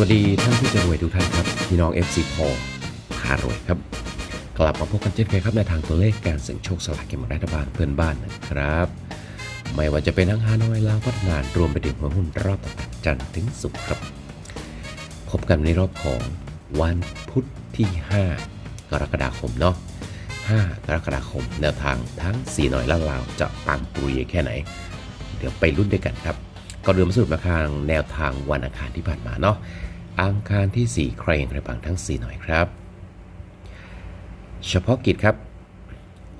วัสดีท่านที่จะรวยทุกท่านครับ พี่น้อง FC พอพารวยครับ กลับมาพบกันเช่นเคยครับในทางตัวเลขการเสี่ยงโชคสลากกินแบ่งรัฐบาลเพื่อนบ้านนะครับ ไม่ว่าจะเป็นทั้งฮานอยลาวพัฒนารวมไปถึงหัวหุ้นรอบต่างๆจันทร์ถึงศุกร์ครับ พบกันในรอบของวันพุธที่ 5 กรกฎาคมเนาะ5กรกฎาคมแนวทางทั้ง4หน่อยละลาวจะปังปุริแค่ไหน เดี๋ยวไปรุ่นด้วยกันครับก็เดิมมาสรุปมาทางแนวทางวันอังคารที่ผ่านมาเนาะ อังคารที่ 4 ใครอย่างไรบ้างทั้ง 4 หน่อยครับ เฉพาะกิจครับ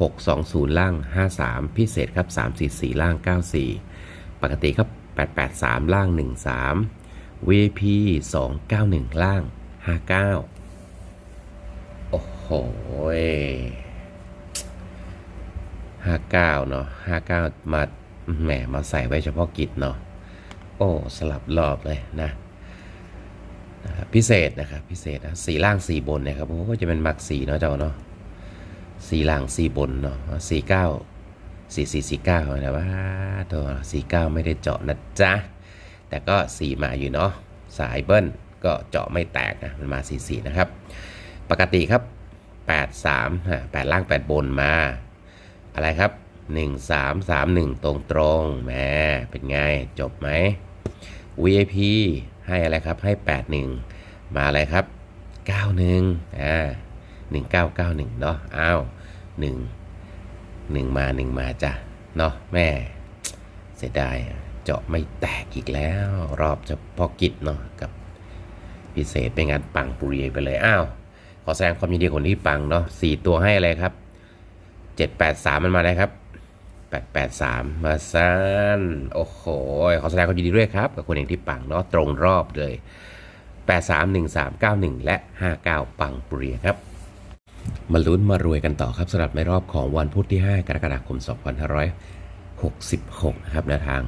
620 ล่าง 53 พิเศษครับ 344 ล่าง 94 ปกติครับ 883 ล่าง 13 VP 291 ล่าง 59 โอ้โห59 เนาะ59 มาแหมมาใส่ไว้เฉพาะกิจเนาะโอ้ สลับรอบเลยนะ นะครับพิเศษนะครับพิเศษนะสีล่างสีบนนะครับโอ้ก็จะเป็นมักสีเนาะเจ้าเนาะสีล่างสีบนเนาะสี่เก้าสี่สี่สี่เก้านะว่าตัวสี่เก้าไม่ได้เจาะนะจ๊ะแต่ก็สีมาอยู่เนาะสายเบิ้ลก็เจาะไม่แตกนะมันมาสี่สี่นะครับ ปกติครับแปดสามฮะแปดล่างแปดบนมา อะไรครับ1 3 3 1ตรงตรงแหมเป็นไงจบไหม VIP ให้อะไรครับให้ 81 มาอะไรครับ 91อ่า1991 เนาะอ้าว1 1 มา 1 มาจ้ะเนาะแม่ เสียดายเจาะไม่แตกอีกแล้ว รอบเฉพาะกิจเนาะกับพิเศษเป็นงานปังปุริเยไปเลยอ้าวขอแสดงความยินดีคนที่ปังเนาะสี่ตัวให้อะไรครับ 783 มันมาเลยครับ 883 มาซันโอ้โห ขอแสดงความยินดีด้วยครับกับคนเองที่ปังเนาะตรงรอบเลย 831391 และ 59 ปังปุเรียครับ มาลุ้นมารวยกันต่อครับสำหรับในรอบของวันพุธที่ 5 กรกฎาคม 2566 นะครับแนวทาง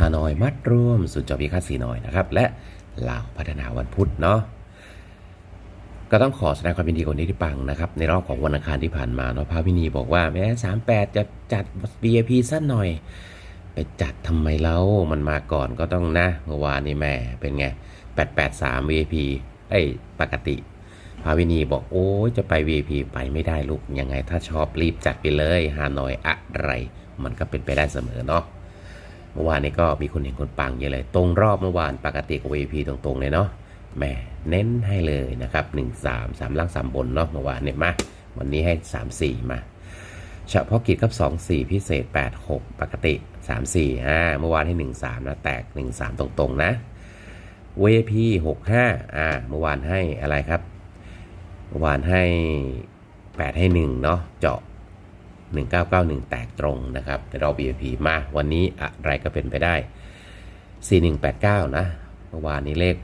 ฮานอยมัดร่วมสุดจอพิคัสสีน้อยนะครับ และลาวพัฒนาวันพุธเนาะ ก็ต้องขอแสดงความยินดีกับนที่ปังนะครับ ในรอบของวันอังคารที่ผ่านมาเนาะพาวินีบอกว่าแม้สามแปดจะจัด VIP สั้นหน่อย ไปจัดทำไมเล่ามันมาก่อนก็ต้องนะเมื่อวานนี้แม่เป็นไง883 VIP ไอ้ปกติพาวินีบอกโอ้จะไป VIP ไปไม่ได้ลูก ยังไงถ้าชอบรีบจัดไปเลยฮานอยอะไร มันก็เป็นไปได้เสมอเนาะเมื่อวานนี้ก็มีคนเห็นคนปังเยอะเลย ตรงรอบเมื่อวานปกติกับ VIP ตรงๆเลยเนาะ แหม่เน้นให้เลยนะครับ1 3 3ล่าง3บนเนาะเมื่อวานเนี่ยมาวันนี้ให้ 3 4 มาเฉพาะกิจครับ 2 4 พิเศษ 8 6 ปกติ 3 4อ่าเมื่อวานให้ 1 3 นะ แตก 1 3 ตรงๆ นะ VP 6 5อ่าเมื่อวานให้อะไรครับ เมื่อวานให้ 8 ให้ 1 เนาะเจาะ 1991 แตกตรงนะครับในรอบ VIP มาวันนี้อะไรก็เป็นไปได้ 4189 นะ เมื่อวานนี้เลข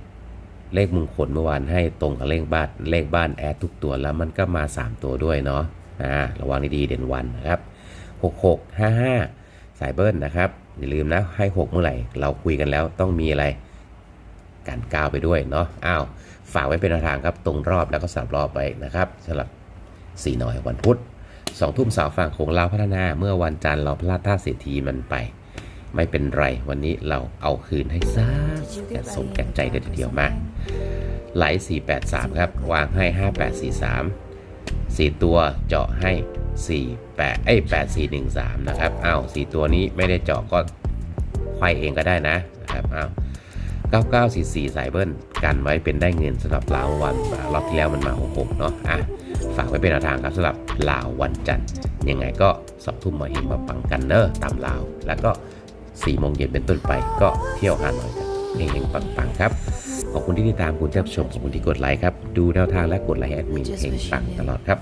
เลขมงคลเมื่อวานให้ตรงกับเลขบ้านเลขบ้านแอดทุกตัวแล้วมันก็มา 3 ตัวด้วยเนาะอ่าระวังดีๆเด่นวันนะครับ 66 55 สายเบิ้ลนะครับ อย่าลืมนะให้ 6 เมื่อไหร่ เราคุยกันแล้วต้องมีอะไรกันก้าวไปด้วยเนาะอ้าวฝากไว้เป็นแนวทางครับ ตรงรอบแล้วก็สับรอบไปนะครับสำหรับ4หน่อยวันพุธสองทุ่มสาวฝั่งโขงลาวพัฒนา เมื่อวันจันทร์เราพลาดท่าเสียทีมันไป ไม่เป็นไร วันนี้เราเอาคืนให้ซะแกสมแก่ใจเลยทีเดียวมากไหล 483 ครับ วางให้ 5843 4 ตัวเจาะให้ 48 เอ้ย 8413 นะครับ อ้าว 4 ตัวนี้ไม่ได้เจาะก็ควายเองก็ได้นะนะครับ อ้าว 9944 สายเบิ้ลกันไว้เป็นได้เงินสำหรับลาววันรอบที่แล้วมันมา 66 เนาะอะ ฝากไว้เป็นแนวทางครับสำหรับลาววันจันทร์ยังไงก็สองทุ่มมาเห็นมาปังกันเนอร์ตามลาว แล้วก็ 4โมงเย็นเป็นต้นไปก็เที่ยวหาหน่อยกันเฮงๆปังๆครับขอบคุณที่ติดตามคุณเจ้าชมขอบคุณที่กดไลค์ครับ ดูแนวทางและกดไลค์แอดมินเฮงปังตลอดครับ